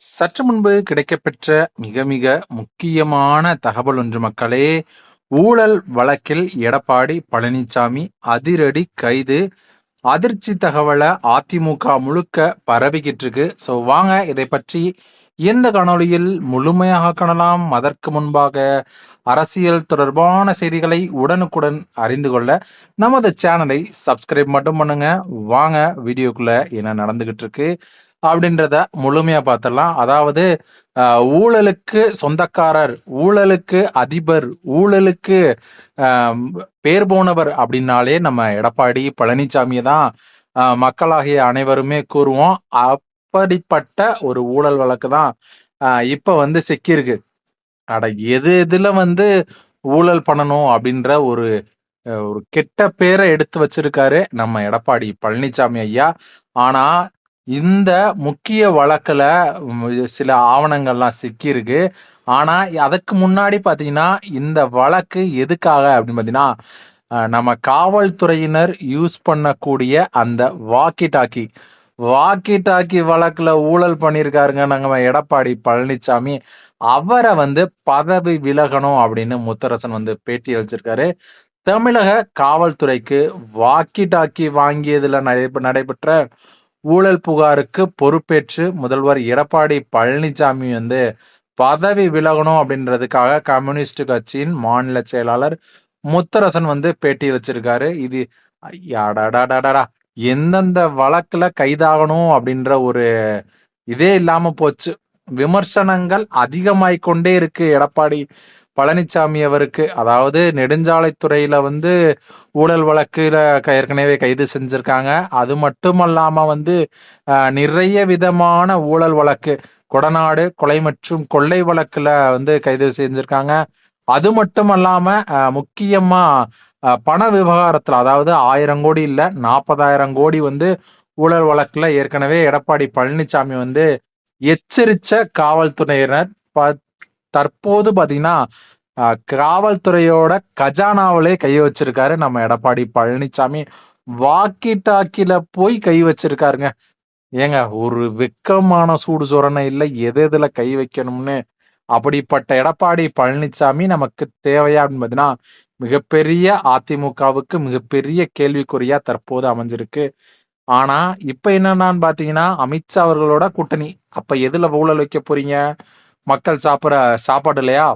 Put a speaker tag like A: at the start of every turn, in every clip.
A: சற்று முன்பு கிடைக்கப்பெற்ற மிக மிக முக்கியமான தகவல் ஒன்று மக்களே. ஊழல் வழக்கில் எடப்பாடி பழனிசாமி அதிரடி கைது. அதிர்ச்சி தகவலை அதிமுக முழுக்க பரவிக்கிட்டு இருக்கு ஸோ வாங்க இதை பற்றி இந்த காணொளியில் முழுமையாக காணலாம். அதற்கு முன்பாக அரசியல் தொடர்பான செய்திகளை உடனுக்குடன் அறிந்து கொள்ள நமது சேனலை சப்ஸ்கிரைப் மட்டும் பண்ணுங்க. வாங்க வீடியோக்குள்ள என்ன நடந்துகிட்டு இருக்கு அப்படின்றத முழுமையா பார்த்துடலாம். அதாவது ஊழலுக்கு சொந்தக்காரர் ஊழலுக்கு அதிபர் ஊழலுக்கு பேர் போனவர் அப்படின்னாலே நம்ம எடப்பாடி பழனிசாமியை தான் மக்களாகிய அனைவருமே கூறுவோம். அப்படிப்பட்ட ஒரு ஊழல் வழக்கு தான் இப்ப வந்து சிக்கியிருக்கு. அட எது எதுல வந்து ஊழல் பண்ணணும் அப்படின்ற ஒரு ஒரு கெட்ட பேரை எடுத்து வச்சிருக்காரு நம்ம எடப்பாடி பழனிசாமி ஐயா. ஆனா இந்த முக்கிய வழக்குல சில ஆவணங்கள்லாம் சிக்கியிருக்கு. ஆனா அதுக்கு முன்னாடி பாத்தீங்கன்னா இந்த வழக்கு எதுக்காக அப்படின்னு பாத்தீங்கன்னா நம்ம காவல்துறையினர் யூஸ் பண்ணக்கூடிய அந்த வாக்கி டாக்கி வாக்கி டாக்கி வழக்குல ஊழல் பண்ணியிருக்காருங்க நம்ம எடப்பாடி பழனிசாமி அவரை வந்து பதவி விலகணும் அப்படின்னு முத்தரசன் வந்து பேட்டி அளிச்சிருக்காரு. தமிழக காவல்துறைக்கு வாக்கி டாக்கி வாங்கியதுல நடைபெற்ற ஊழல் புகாருக்கு பொறுப்பேற்று முதல்வர் எடப்பாடி பழனிசாமி வந்து பதவி விலகணும் அப்படின்றதுக்காக கம்யூனிஸ்ட் கட்சியின் மாநில செயலாளர் முத்தரசன் வந்து பேட்டி வச்சிருக்காரு. இது அடாடாடாடா எந்தெந்த வழக்குல கைதாகணும் அப்படின்ற ஒரு இதே இல்லாம போச்சு. விமர்சனங்கள் அதிகமாய் கொண்டே இருக்கு எடப்பாடி பழனிசாமி அவருக்கு அதாவது நெடுஞ்சாலைத்துறையில வந்து ஊழல் வழக்குல ஏற்கனவே கைது செஞ்சிருக்காங்க. அது மட்டுமல்லாம வந்து நிறைய விதமான ஊழல் வழக்கு கொடநாடு கொலை மற்றும் கொள்ளை வழக்குல வந்து கைது செஞ்சிருக்காங்க. அது மட்டும் அல்லாம முக்கியமா பண விவகாரத்துல அதாவது ஆயிரம் கோடி இல்ல நாற்பதாயிரம் கோடி வந்து ஊழல் வழக்குல ஏற்கனவே எடப்பாடி பழனிசாமி வந்து எச்சரிச்ச காவல்துறையினர் தற்போது பாத்தீங்கன்னா காவல்துறையோட கஜானாவிலே கை வச்சிருக்காரு நம்ம எடப்பாடி பழனிசாமி வாக்கி டாக்கில போய் கை வச்சிருக்காருங்க. ஏங்க ஒரு வெக்கமான சூடு சொரணை இல்லை எது எதுல கை வைக்கணும்னு. அப்படிப்பட்ட எடப்பாடி பழனிசாமி நமக்கு தேவையா என்பதுனா மிகப்பெரிய அதிமுகவுக்கு மிகப்பெரிய கேள்விக்குறியா தற்போது அமைஞ்சிருக்கு. ஆனா இப்ப என்னன்னான்னு பாத்தீங்கன்னா அமித்ஷா அவர்களோட கூட்டணி. அப்ப எதுல ஊழல் வைக்க போறீங்க? மக்கள் சாப்பிட்ற சாப்பாடு இல்லையா?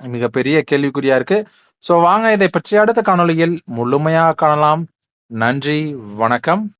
A: மிகப்பெரிய கேள்விக்குறியா இருக்கு. ஸோ வாங்க இதை பற்றி அடுத்த காணொலியில் முழுமையாக காணலாம். நன்றி வணக்கம்.